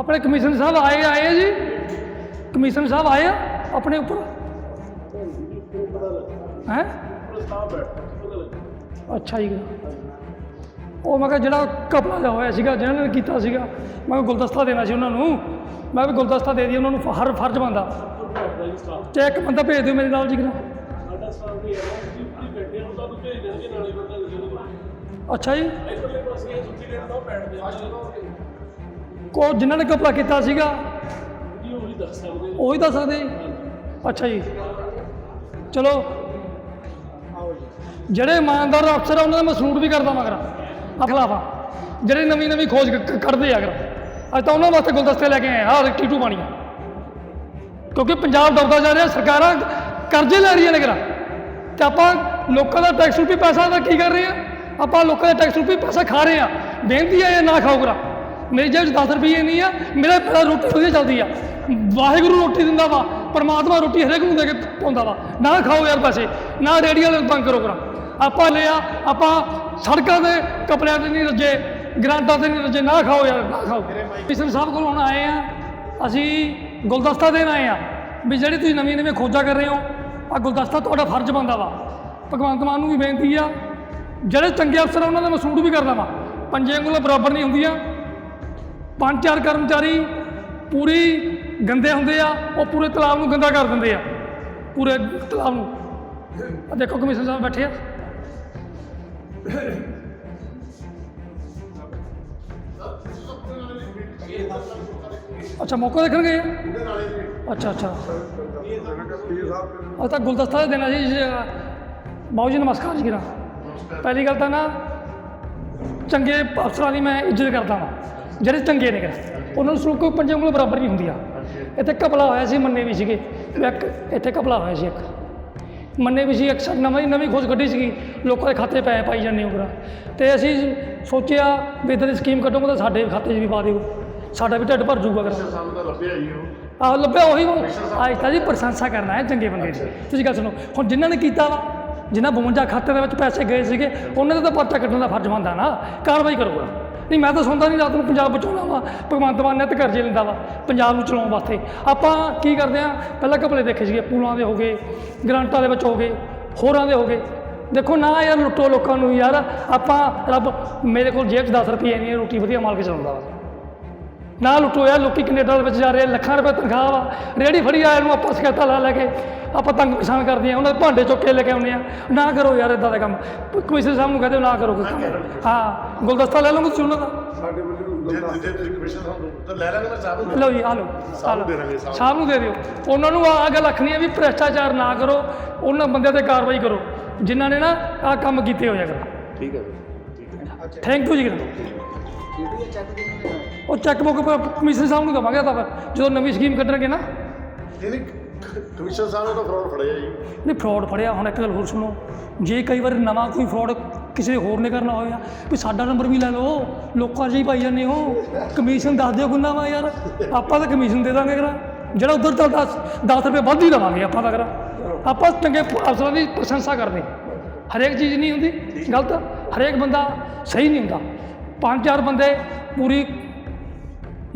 ਆਪਣੇ ਕਮਿਸ਼ਨ ਸਾਹਿਬ ਆਏ ਆਏ ਆ ਜੀ? ਕਮਿਸ਼ਨ ਸਾਹਿਬ ਆਏ ਆ ਆਪਣੇ ਉੱਪਰ? ਹੈ? ਅੱਛਾ ਜੀ। ਉਹ ਮੈਂ ਕਿਹਾ ਜਿਹੜਾ ਕਪੜਾ ਜਿਹਾ ਹੋਇਆ ਸੀਗਾ, ਜਿਹਨਾਂ ਨੇ ਕੀਤਾ ਸੀਗਾ, ਮੈਂ ਕਿਹਾ ਗੁਲਦਸਤਾ ਦੇਣਾ ਸੀ ਉਹਨਾਂ ਨੂੰ। ਮੈਂ ਵੀ ਗੁਲਦਸਤਾ ਦੇ ਦਿਆ ਉਹਨਾਂ ਨੂੰ, ਹਰ ਫਰਜ਼ ਬੰਦਾ ਤੇ ਇੱਕ ਬੰਦਾ ਭੇਜ ਦਿਓ ਮੇਰੇ ਨਾਲ ਜੀ ਕਿਰਾ ਅੱਛਾ ਜੀ। ਕੋ ਜਿਨ੍ਹਾਂ ਨੇ ਕਪੜਾ ਕੀਤਾ ਸੀਗਾ? ਉਹੀ ਦੱਸ ਸਕਦੇ ਜੀ? ਅੱਛਾ ਜੀ। ਚਲੋ। ਜਿਹੜੇ ਇਮਾਨਦਾਰ ਅਫਸਰ ਆ ਉਹਨਾਂ ਦਾ ਮੈਂ ਸਲੂਟ ਵੀ ਕਰਦਾ ਮਗਰ। ਆ ਖਿਲਾਫਾ ਜਿਹੜੇ ਨਵੀਂ ਨਵੀਂ ਖੋਜ ਕ- ਕ- ਕੱਢਦੇ ਆ ਅਗਰ। ਅੱਜ ਤਾਂ ਉਹਨਾਂ ਵਾਸਤੇ ਗੁਲਦਸਤੇ ਲੈ ਕੇ ਆਏ ਆ। ਟੀਟੂ ਪਾਣੀਆਂ ਕਿਉਂਕਿ ਪੰਜਾਬ ਡੁੱਬਦਾ ਜਾ ਰਿਹਾ ਸਰਕਾਰਾਂ ਕਰਜ਼ੇ ਲੈ ਰਹੀਆਂ ਨੇ ਕਰਾ ਤੇ ਆਪਾਂ ਲੋਕਾਂ ਦਾ ਟੈਕਸ ਰੂਪੀ ਪੈਸਾ ਦਾ ਕੀ ਕਰ ਰਹੇ ਆ? ਆਪਾਂ ਲੋਕਾਂ ਦਾ ਟੈਕਸ ਰੂਪੀ ਪੈਸਾ ਖਾ ਰਹੇ ਆ। ਬੇਨਤੀ ਹੈ ਇਹ ਨਾ ਖਾਓ ਕਰਾ ਮੇਰੀ ਜੇਬ 'ਚ 10 ਰੁਪਏ ਨਹੀਂ ਆ, ਮੇਰਾ ਮੇਰਾ ਰੋਟੀ ਵਧੀਆ ਚੱਲਦੀ ਆ। ਵਾਹਿਗੁਰੂ ਰੋਟੀ ਦਿੰਦਾ ਵਾ, ਪਰਮਾਤਮਾ ਰੋਟੀ ਹਰੇਕ ਨੂੰ ਦੇ ਕੇ ਪਾਉਂਦਾ ਵਾ। ਨਾ ਖਾਓ ਯਾਰ ਪੈਸੇ, ਨਾ ਰੇੜੀ ਵਾਲੇ ਨੂੰ ਤੰਗ ਕਰੋ ਕਰਾ ਆਪਾਂ ਲਿਆ ਆਪਾਂ ਸੜਕਾਂ ਦੇ ਕੱਪੜਿਆਂ ਤੇ ਨਹੀਂ ਰੱਜੇ, ਗਰਾਂਟਾਂ ਤੇ ਨਹੀਂ ਰੱਜੇ, ਨਾ ਖਾਓ ਯਾਰ, ਨਾ ਖਾਓ। ਕਿਸ਼ਨ ਸਾਹਿਬ ਕੋਲ ਹੁਣ ਆਏ ਆ, ਅਸੀਂ ਗੁਲਦਸਤਾ ਦੇਣ ਆਏ ਆ। ਵੀ ਜਿਹੜੀ ਤੁਸੀਂ ਨਵੀਆਂ ਨਵੀਆਂ ਖੋਜਾਂ ਕਰ ਰਹੇ ਹੋ ਆ ਗੁਲਦਸਤਾ ਤੁਹਾਡਾ ਫਰਜ਼ ਬਣਦਾ ਵਾ। ਭਗਵੰਤ ਮਾਨ ਨੂੰ ਵੀ ਬੇਨਤੀ ਆ, ਜਿਹੜੇ ਚੰਗੇ ਅਫਸਰ ਆ, ਉਹਨਾਂ ਦਾ ਮੈਂ ਸਲੂਟ ਵੀ ਕਰਦਾ ਵਾ। ਪੰਜੇ ਉਂਗਲਾਂ ਬਰਾਬਰ ਨਹੀਂ ਹੁੰਦੀਆਂ ਪੰਜ ਚਾਰ ਕਰਮਚਾਰੀ ਪੂਰੀ ਗੰਦੇ ਹੁੰਦੇ ਆ ਉਹ ਪੂਰੇ ਤਲਾਬ ਨੂੰ ਗੰਦਾ ਕਰ ਦਿੰਦੇ ਆ। ਪੂਰੇ ਤਲਾਬ ਨੂੰ। ਆ ਦੇਖੋ ਕਮਿਸ਼ਨ ਸਾਹਿਬ ਬੈਠੇ ਆ। ਅੱਛਾ ਮੌਕਾ ਦੇਖਣ ਗਏ ਆ? ਅੱਛਾ ਅੱਛਾ। ਉਹ ਤਾਂ ਗੁਲਦਸਤਾ ਦੇਣਾ ਸੀ ਬਾਊ ਜੀ ਨਮਸਕਾਰ ਜੀ ਕਿਰਾ ਪਹਿਲੀ ਗੱਲ ਤਾਂ ਨਾ ਚੰਗੇ ਅਫਸਰਾਂ ਦੀ ਮੈਂ ਇੱਜ਼ਤ ਕਰਦਾ ਹਾਂ ਜਿਹੜੇ ਚੰਗੇ ਨੇ ਉਹਨਾਂ ਨੂੰ ਸਲੂਕ ਪੰਜੇ ਉਂਗਲ ਬਰਾਬਰ ਨਹੀਂ ਹੁੰਦੀਆਂ। ਇੱਥੇ ਕਪਲਾ ਹੋਇਆ ਸੀ ਮੰਨੇ ਵੀ ਸੀਗੇ। ਇੱਕ ਇੱਥੇ ਕਪਲਾ ਹੋਇਆ ਸੀ ਇੱਕ। ਮੰਨੇ ਵੀ ਸੀ ਇੱਕ ਨਵੀਂ ਨਵੀਂ ਖੋਜ ਕੱਢੀ ਸੀਗੀ। ਲੋਕਾਂ ਦੇ ਖਾਤੇ ਪੈ ਪਾਈ ਜਾਂਦੇ ਹੋ ਤੇ ਅਸੀਂ ਸੋਚਿਆ ਵੀ ਇੱਦਾਂ ਦੀ ਸਕੀਮ ਕੱਢੋਗੇ ਤਾਂ ਸਾਡੇ ਖਾਤੇ 'ਚ ਵੀ ਪਾ ਦਿਓ। ਸਾਡਾ ਵੀ ਢਿੱਡ ਭਰ ਜਾਊਗਾ ਕਰਾ ਸਾਨੂੰ ਤਾਂ ਲੱਭਿਆ ਹੀ ਉਹ। ਆਹ ਲੱਭਿਆ ਉਹੀ ਅੱਜ ਤਾਂ ਜੀ ਪ੍ਰਸ਼ੰਸਾ ਕਰਨਾ ਹੈ ਚੰਗੇ ਬੰਦੇ ਦੀ। ਤੁਸੀਂ ਗੱਲ ਸੁਣੋ ਹੁਣ ਜਿਨ੍ਹਾਂ ਨੇ ਕੀਤਾ ਵਾ ਜਿਨ੍ਹਾਂ 52 ਖਾਤੇ ਦੇ ਵਿੱਚ ਪੈਸੇ ਗਏ ਸੀਗੇ ਉਹਨਾਂ ਦਾ ਤਾਂ ਪਰਚਾ ਕੱਢਣ ਦਾ ਫਰਜ਼ ਬਣਦਾ ਨਾ। ਕਾਰਵਾਈ ਕਰੋਗਾ ਨਹੀਂ, ਮੈਂ ਤਾਂ ਸੁਣਦਾ ਨਹੀਂ, ਰਾਤ ਨੂੰ ਪੰਜਾਬ ਬਚਾਉਣਾ ਵਾ, ਭਗਵੰਤ ਮਾਨ ਨੇ ਤੇ ਕਰਜ਼ੇ ਲੈਂਦਾ ਵਾ, ਪੰਜਾਬ ਨੂੰ ਚਲਾਉਣ ਵਾਸਤੇ। ਆਪਾਂ ਕੀ ਕਰਦੇ ਆ? ਪਹਿਲਾਂ ਘਪਲੇ ਦੇਖੇ ਸੀਗੇ, ਪੂਲਾਂ ਦੇ ਹੋ ਗਏ, ਗ੍ਰਾਂਟਾਂ ਦੇ ਵਿੱਚ ਹੋ ਗਏ, ਹੋਰਾਂ ਦੇ ਹੋ ਗਏ। ਦੇਖੋ ਨਾ ਯਾਰ, ਲੁੱਟੋ ਲੋਕਾਂ ਨੂੰ ਯਾਰ, ਆਪਾਂ ਰੱਬ ਮੇਰੇ ਕੋਲ ਜੇਬ 'ਚ 10 ਰੁਪਏ ਨਹੀਂ, ਰੋਟੀ ਵਧੀਆ ਮਾਲ ਕੇ ਚਲਾਉਂਦਾ ਵਾ। ਨਾ ਲੁੱਟੋ ਯਾਰ ਲੋਕੀ ਕੈਨੇਡਾ ਦੇ ਵਿੱਚ ਜਾ ਰਹੇ ਆ, ਲੱਖਾਂ ਰੁਪਏ ਤਨਖਾਹ ਵਾ। ਰੇੜੀ ਫੜੀ ਆਇਆ ਨੂੰ ਆਪਾਂ ਸ਼ਿਕਾਇਤਾਂ ਲਾ ਲੈ ਕੇ ਆਪਾਂ ਤੰਗ ਪਛਾਣ ਕਰਦੇ ਆ ਉਹਨਾਂ ਦੇ ਭਾਂਡੇ ਚੁੱਕ ਕੇ ਲੈ ਕੇ ਆਉਂਦੇ ਆ। ਨਾ ਕਰੋ ਯਾਰ ਇਦਾਂ ਦਾ ਕੰਮ। ਕਮਿਸ਼ਨ ਸਾਹਿਬ ਨੂੰ ਕਹਦੇ ਨਾ ਕਰੋ ਕੋਈ ਕੰਮ। ਹਾਂ ਗੁਲਦਸਤਾ ਲੈ ਲਓਗੇ ਤੁਸੀਂ ਉਹਨਾਂ ਦਾ? ਸਾਡੇ ਬੰਦੇ ਨੂੰ ਜੇ ਜੇ ਤੁਸੀਂ ਕਮਿਸ਼ਨ ਸਾਨੂੰ ਤਾਂ ਲੈ ਲਾਂਗੇ ਮੈਂ ਸਾਹਿਬ ਨੂੰ ਲਓ ਜੀ ਆ ਲਓ। ਆ ਦੇ ਲਓ। ਦਾਂਗੇ ਸਾਹਿਬ ਸਾਹਿਬ ਨੂੰ ਦੇ ਦਿਓ। ਉਹਨਾਂ ਨੂੰ ਆ ਗੱਲ ਆਖਣੀ ਹੈ ਵੀ ਭ੍ਰਿਸ਼ਟਾਚਾਰ ਨਾ ਕਰੋ ਉਹਨਾਂ ਬੰਦਿਆਂ ਤੇ ਕਾਰਵਾਈ ਕਰੋ। ਜਿਨ੍ਹਾਂ ਨੇ ਨਾ ਆ ਕੰਮ ਕੀਤੇ ਹੋਇਆ ਕਰ ਠੀਕ ਹੈ ਜੀ, ਠੀਕ ਹੈ। ਥੈਂਕ ਯੂ ਜੀ। ਉਹ ਚੈੱਕ ਬੁੱਕ ਕਮਿਸ਼ਨ ਸਾਹਿਬ ਨੂੰ ਦਵਾਂਗੇ ਤਾਂ ਫਿਰ ਜਦੋਂ ਨਵੀਂ ਸਕੀਮ ਕੱਢਣਗੇ ਨਾ। ਨਹੀਂ ਕਮਿਸ਼ਨ ਸਾਹਿਬ ਨੇ ਤਾਂ ਫਰਾਡ ਫੜਿਆ ਜੀ। ਨਹੀਂ ਫਰਾਡ ਫੜਿਆ ਹੁਣ ਇੱਕ ਗੱਲ ਹੋਰ ਸੁਣੋ। ਜੇ ਕਈ ਵਾਰ ਨਵਾਂ ਕੋਈ ਫਰਾਡ ਕਿਸੇ ਹੋਰ ਨੇ ਕਰਨਾ ਹੋਇਆ ਵੀ ਸਾਡਾ ਨੰਬਰ ਵੀ ਲੈ ਲਓ ਲੋਕਾਂ 'ਚ ਹੀ ਪਾਈ ਜਾਂਦੇ ਹੋ। ਕਮਿਸ਼ਨ ਦੱਸ ਦਿਓ ਕਿੰਨਾ ਵਾ ਯਾਰ ਆਪਾਂ ਤਾਂ ਕਮਿਸ਼ਨ ਦੇ ਦਾਂਗੇ ਕਰਾ। ਜਿਹੜਾ ਉਧਰ ਤਾਂ 10 10 ਰੁਪਏ ਵੱਧ ਹੀ ਦੇਵਾਂਗੇ ਆਪਾਂ ਤਾਂ ਕਰਾ। ਆਪਾਂ ਚੰਗੇ ਅਫਸਰਾਂ ਦੀ ਪ੍ਰਸ਼ੰਸਾ ਕਰਦੇ ਹਰੇਕ ਚੀਜ਼ ਨਹੀਂ ਹੁੰਦੀ ਗਲਤ। ਹਰੇਕ ਬੰਦਾ ਸਹੀ ਨਹੀਂ ਹੁੰਦਾ। ਪੰਜ ਚਾਰ ਬੰਦੇ ਪੂਰੀ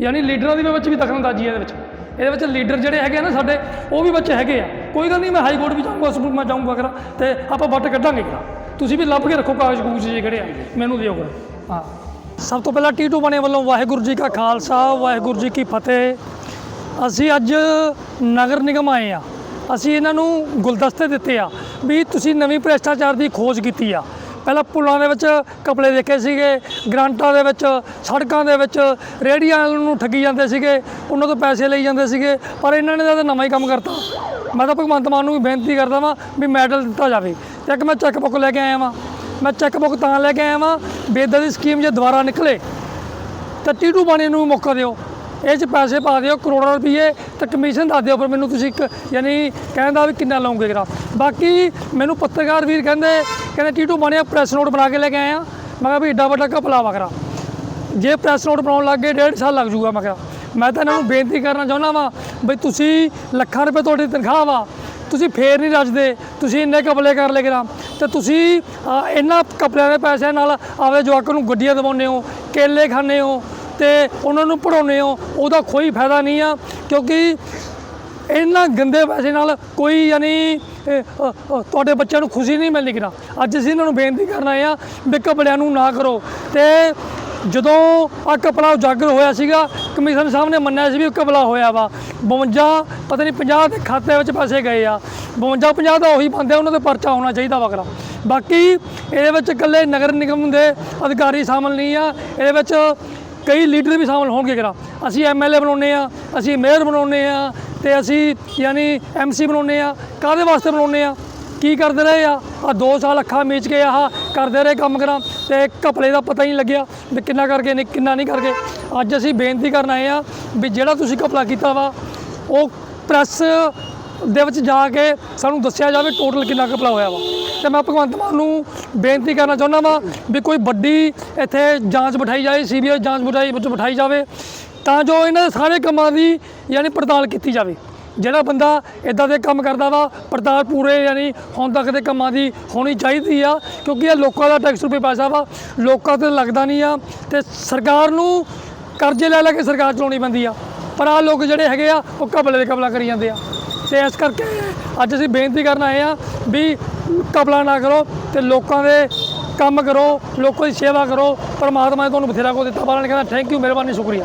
ਯਾਨੀ ਲੀਡਰਾਂ ਦੀ ਵੀ ਵਿੱਚ ਵੀ ਦਖਲਅੰਦਾਜ਼ੀ ਹੈ ਇਹਦੇ ਵਿੱਚ। ਇਹਦੇ ਵਿੱਚ ਲੀਡਰ ਜਿਹੜੇ ਹੈਗੇ ਆ ਨਾ ਸਾਡੇ, ਉਹ ਵੀ ਵਿੱਚ ਹੈਗੇ ਆ। ਕੋਈ ਗੱਲ ਨਹੀਂ, ਮੈਂ ਹਾਈ ਕੋਰਟ ਵੀ ਜਾਊਂਗਾ, ਸੁਪਰੀਮ ਮੈਂ ਜਾਊਂਗਾ ਕਰਾ ਤੇ ਆਪਾਂ ਵੱਟ ਕੱਢਾਂਗੇ ਕਰਾ ਤੁਸੀਂ ਵੀ ਲੱਭ ਕੇ ਰੱਖੋ ਕਾਗਜ਼ ਕੂਗਜ਼ ਜੇ ਕਿਹੜੇ ਆ। ਮੈਨੂੰ ਦਿਓ ਹਾਂ। ਸਭ ਤੋਂ ਪਹਿਲਾਂ ਟੀਟੂ ਬਣੇ ਵੱਲੋਂ ਵਾਹਿਗੁਰੂ ਜੀ ਕਾ ਖਾਲਸਾ, ਵਾਹਿਗੁਰੂ ਜੀ ਕੀ ਫਤਿਹ। ਅਸੀਂ ਅੱਜ ਨਗਰ ਨਿਗਮ ਆਏ ਆ। ਅਸੀਂ ਇਹਨਾਂ ਨੂੰ ਗੁਲਦਸਤੇ ਦਿੱਤੇ ਆ ਵੀ ਤੁਸੀਂ ਨਵੀਂ ਭ੍ਰਿਸ਼ਟਾਚਾਰ ਦੀ ਖੋਜ ਕੀਤੀ ਆ। ਪਹਿਲਾਂ ਪੁਲਾਂ ਦੇ ਵਿੱਚ ਕਪੜੇ ਦੇਖੇ ਸੀਗੇ, ਗ੍ਰਾਂਟਾਂ ਦੇ ਵਿੱਚ, ਸੜਕਾਂ ਦੇ ਵਿੱਚ ਰੇਹੜੀਆਂ ਨੂੰ ਠੱਗੀ ਜਾਂਦੇ ਸੀਗੇ, ਉਹਨਾਂ ਤੋਂ ਪੈਸੇ ਲਈ ਜਾਂਦੇ ਸੀਗੇ, ਪਰ ਇਹਨਾਂ ਨੇ ਤਾਂ ਨਵਾਂ ਹੀ ਕੰਮ ਕਰਤਾ। ਮੈਂ ਤਾਂ ਭਗਵੰਤ ਮਾਨ ਨੂੰ ਵੀ ਬੇਨਤੀ ਕਰਦਾ ਵਾਂ ਵੀ ਮੈਡਲ ਦਿੱਤਾ ਜਾਵੇ। ਇੱਕ ਮੈਂ ਚੈੱਕ ਬੁੱਕ ਲੈ ਕੇ ਆਇਆ ਵਾਂ। ਮੈਂ ਚੈੱਕ ਬੁੱਕ ਤਾਂ ਲੈ ਕੇ ਆਇਆ ਵਾਂ ਵੀ ਦੀ ਸਕੀਮ ਜੇ ਦੁਬਾਰਾ ਨਿਕਲੇ, ਤਾਂ ਟੀਟੂ ਬਾਣੀ ਨੂੰ ਵੀ ਮੌਕਾ ਦਿਓ। ਇਹ 'ਚ ਪੈਸੇ ਪਾ ਦਿਓ, ਕਰੋੜਾਂ ਰੁਪਏ ਤੇ ਕਮਿਸ਼ਨ ਦੱਸ ਦਿਓ ਫਿਰ ਮੈਨੂੰ ਤੁਸੀਂ ਇੱਕ ਯਾਨੀ ਕਹਿੰਦਾ ਵੀ ਕਿੰਨਾ ਲਓਗੇ ਗਰਾ ਬਾਕੀ ਮੈਨੂੰ ਪੱਤਰਕਾਰ ਵੀਰ ਕਹਿੰਦੇ ਕਹਿੰਦੇ ਟੀਟੂ ਬਾਣੀਆ ਪ੍ਰੈਸ ਨੋਟ ਬਣਾ ਕੇ ਲੈ ਕੇ ਆਇਆ ਮੈਂ ਕਿਹਾ ਵੀ ਏਡਾ ਵੱਡਾ ਘਪਲਾ ਵਾ ਕਰਾ। ਜੇ ਪ੍ਰੈਸ ਨੋਟ ਬਣਾਉਣ ਲੱਗ ਗਏ, ਡੇਢ ਸਾਲ ਲੱਗ ਜੂਗਾ ਮੈਂ ਕਿਹਾ। ਮੈਂ ਤਾਂ ਇਹਨਾਂ ਨੂੰ ਬੇਨਤੀ ਕਰਨਾ ਚਾਹੁੰਦਾ ਵਾਂ ਬਈ ਤੁਸੀਂ ਲੱਖਾਂ ਰੁਪਏ ਤੁਹਾਡੀ ਤਨਖਾਹ ਵਾ, ਤੁਸੀਂ ਫੇਰ ਨਹੀਂ ਰੱਜਦੇ, ਤੁਸੀਂ ਇੰਨੇ ਕਪਲੇ ਕਰ ਲਏ ਕਰਾਂ ਤੇ ਤੁਸੀਂ ਇਹਨਾਂ ਕਪਲਿਆਂ ਦੇ ਪੈਸਿਆਂ ਨਾਲ ਆਪਦੇ ਜਵਾਕ ਨੂੰ ਗੱਡੀਆਂ ਦਿਵਾਉਂਦੇ ਹੋ, ਕੇਲੇ ਖਾਂਦੇ ਹੋ ਤੇ ਉਹਨਾਂ ਨੂੰ ਪੜਾਉਂਦੇ ਹੋ, ਉਹਦਾ ਕੋਈ ਫਾਇਦਾ ਨਹੀਂ ਆ, ਕਿਉਂਕਿ ਇਹਨਾਂ ਗੰਦੇ ਪੈਸੇ ਨਾਲ ਕੋਈ ਯਾਨੀ ਤੁਹਾਡੇ ਬੱਚਿਆਂ ਨੂੰ ਖੁਸ਼ੀ ਨਹੀਂ ਮਿਲਣੀ ਕਿਰਾ ਅੱਜ ਅਸੀਂ ਇਹਨਾਂ ਨੂੰ ਬੇਨਤੀ ਕਰਨ ਆਏ ਆ, ਵੀ ਕਪੜਿਆਂ ਨੂੰ ਨਾ ਕਰੋ। ਤੇ ਜਦੋਂ ਆ ਕਪੜਾ ਉਜਾਗਰ ਹੋਇਆ ਸੀਗਾ ਕਮਿਸ਼ਨ ਸਾਹਿਬ ਨੇ ਮੰਨਿਆ ਸੀ ਵੀ ਕਪੜਾ ਹੋਇਆ ਵਾ। 52 ਪਤਾ ਨਹੀਂ 50 ਦੇ ਖਾਤੇ ਵਿੱਚ ਪੈਸੇ ਗਏ ਆ। 52 50 ਦਾ ਉਹੀ ਬੰਦੇ ਉਹਨਾਂ ਦੇ ਪਰਚਾ ਹੋਣਾ ਚਾਹੀਦਾ ਵਗਰਾ ਬਾਕੀ ਇਹਦੇ ਵਿੱਚ ਇਕੱਲੇ ਨਗਰ ਨਿਗਮ ਦੇ ਅਧਿਕਾਰੀ ਸ਼ਾਮਲ ਨਹੀਂ ਆ, ਇਹਦੇ ਵਿੱਚ ਕਈ ਲੀਡਰ ਵੀ ਸ਼ਾਮਲ ਹੋਣਗੇ ਕਰਾ ਅਸੀਂ ਐਮਐਲਏ ਬਣਾਉਨੇ ਆ ਅਸੀਂ ਮੇਅਰ ਬਣਾਉਨੇ ਆ ਤੇ ਅਸੀਂ ਯਾਨੀ ਐਮਸੀ ਬਣਾਉਨੇ ਆ ਕਾਹਦੇ ਵਾਸਤੇ ਬਣਾਉਨੇ ਆ ਕੀ ਕਰਦੇ ਰਹੇ ਆ? ਆ 2 ਸਾਲ ਅੱਖਾਂ ਮੀਚ ਕੇ ਆਹ ਕਰਦੇ ਰਹੇ ਕੰਮ ਕਰਾਂ ਤੇ ਘਪਲੇ ਦਾ ਪਤਾ ਹੀ ਨਹੀਂ ਲੱਗਿਆ ਵੀ ਕਿੰਨਾ ਕਰਕੇ, ਨਹੀਂ, ਕਿੰਨਾ ਨਹੀਂ ਕਰਕੇ। ਅੱਜ ਅਸੀਂ ਬੇਨਤੀ ਕਰਨ ਆਏ ਆ ਵੀ ਜਿਹੜਾ ਤੁਸੀਂ ਘਪਲਾ ਕੀਤਾ ਵਾ, ਉਹ ਪ੍ਰੈਸ ਦੇ ਵਿੱਚ ਜਾ ਕੇ ਸਾਨੂੰ ਦੱਸਿਆ ਜਾਵੇ ਟੋਟਲ ਕਿੰਨਾ ਕਪੜਾ ਹੋਇਆ ਵਾ। ਤੇ ਮੈਂ ਭਗਵੰਤ ਮਾਨ ਨੂੰ ਬੇਨਤੀ ਕਰਨਾ ਚਾਹੁੰਦਾ ਵਾਂ ਵੀ ਕੋਈ ਵੱਡੀ ਇੱਥੇ ਜਾਂਚ ਬਿਠਾਈ ਜਾਏ, ਸੀਬੀਆਈ ਜਾਂਚ ਬਿਠਾਈ ਵਿੱਚ ਬਿਠਾਈ ਜਾਵੇ, ਤਾਂ ਜੋ ਇਹਨਾਂ ਦੇ ਸਾਰੇ ਕੰਮਾਂ ਦੀ ਯਾਨੀ ਪੜਤਾਲ ਕੀਤੀ ਜਾਵੇ। ਜਿਹੜਾ ਬੰਦਾ ਇਦਾਂ ਦੇ ਕੰਮ ਕਰਦਾ ਵਾ, ਪੜਤਾਲ ਪੂਰੇ ਯਾਨੀ ਹੁਣ ਤੱਕ ਦੇ ਕੰਮਾਂ ਦੀ ਹੋਣੀ ਚਾਹੀਦੀ ਆ, ਕਿਉਂਕਿ ਇਹ ਲੋਕਾਂ ਦਾ ਟੈਕਸ ਰੁਪਏ ਪੈਸਾ ਵਾ, ਲੋਕਾਂ ਤੇ ਲੱਗਦਾ ਨਹੀਂ ਆ, ਤੇ ਸਰਕਾਰ ਨੂੰ ਕਰਜ਼ੇ ਲੈ ਲੈ ਕੇ ਸਰਕਾਰ ਚਲਾਉਣੀ ਪੈਂਦੀ ਆ। ਪਰ ਆ ਲੋਕ ਜਿਹੜੇ ਹੈਗੇ ਆ, ਉਹ ਕਬਲੇ ਦੇ ਕਬਲਾ ਕਰੀ ਜਾਂਦੇ ਆ। ਤੇ ਇਸ ਕਰਕੇ ਅੱਜ ਅਸੀਂ ਬੇਨਤੀ ਕਰਨ ਆਏ ਆ ਵੀ ਕਬਲਾ ਨਾ ਕਰੋ ਤੇ ਲੋਕਾਂ ਦੇ ਕੰਮ ਕਰੋ, ਲੋਕਾਂ ਦੀ ਸੇਵਾ ਕਰੋ, ਪਰਮਾਤਮਾ ਨੇ ਤੁਹਾਨੂੰ ਬਥੇਰਾ ਕੋ ਦਿੱਤਾ। ਬਾਲਾ ਨੇ ਕਹਿੰਦਾ ਥੈਂਕ ਯੂ ਮਿਹਰਬਾਨੀ, ਸ਼ੁਕਰੀਆ।